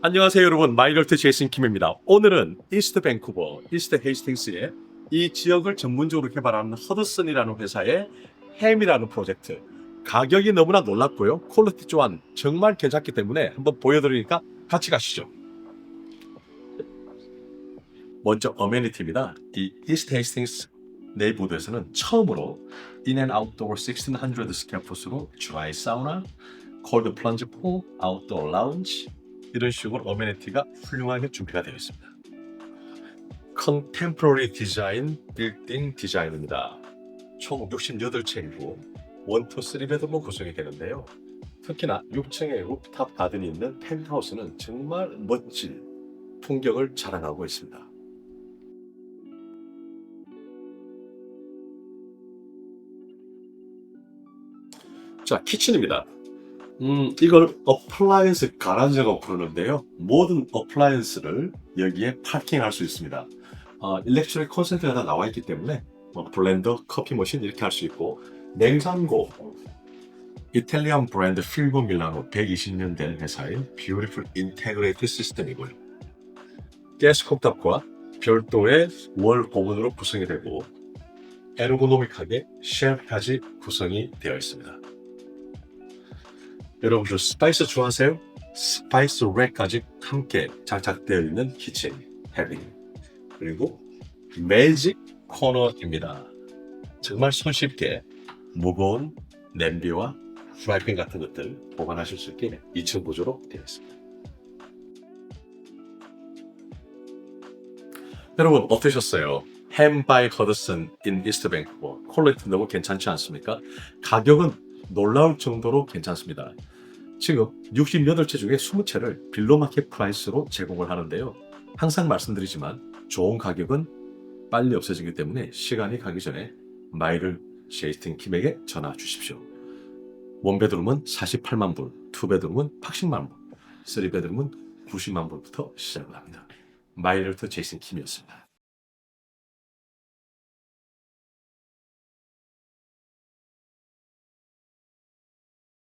안녕하세요 여러분 마이널트 제이슨 킴입니다. 오늘은 이스트 밴쿠버, 이스트 헤이스팅스의 이 지역을 전문적으로 개발하는 허드슨이라는 회사의 햄이라는 프로젝트 가격이 너무나 놀랍고요 퀄리티 또한 정말 괜찮기 때문에 한번 보여드리니까 같이 가시죠. 먼저 어메니티입니다. 이 이스트 헤이스팅스 네이버드에서는 처음으로 인앤 아웃도어 1600 스퀘어풋으로 드라이 사우나, 콜드 플런지 풀, 아웃도어 라운지 이런 식으로 어메니티가 훌륭하게 준비가 되어 있습니다. 컨템포러리 디자인 빌딩 디자인입니다. 총 68채이고 1, 2, 3베드로 구성이 되는데요. 특히나 6층에 루프탑 가든이 있는 펜트하우스는 정말 멋진 풍경을 자랑하고 있습니다. 자, 키친입니다. 음, 이걸 어플라이언스 가라지라고 부르는데요. 모든 어플라이언스를 여기에 파킹할 수 있습니다. 어, 일렉트릭 콘센트가 다 나와 있기 때문에 뭐 블렌더, 커피 머신 이렇게 할 수 있고 냉장고 이탈리안 브랜드 필고 밀라노 120년 된 회사의 뷰티풀 인테그레이트 시스템이고요. 가스 콕탑과 별도의 월 오븐으로 구성이 되고 에르고노믹하게 쉘까지 구성이 되어 있습니다. 여러분들 스파이스 좋아하세요? 스파이스 렉까지 함께 장착되어 있는 키친 헤빙 그리고 매직 코너입니다. 정말 손쉽게 무거운 냄비와 프라이팬 같은 것들 보관하실 수 있게 2층 구조로 되어 있습니다. 여러분 어떠셨어요? 햄 바이 허드슨 인 이스트 뱅크버 퀄리티 너무 괜찮지 않습니까? 가격은 놀라울 정도로 괜찮습니다. 지금 68채 중에 20채를 빌로마켓 프라이스로 제공을 하는데요. 항상 말씀드리지만 좋은 가격은 빨리 없어지기 때문에 시간이 가기 전에 마이를 제이스틴 킴에게 전화 주십시오. 원베드룸은 48만 불, 투베드룸은 80만 불, 쓰리베드룸은 90만 불부터 시작을 합니다. 마이럴트 제이슨 킴이었습니다.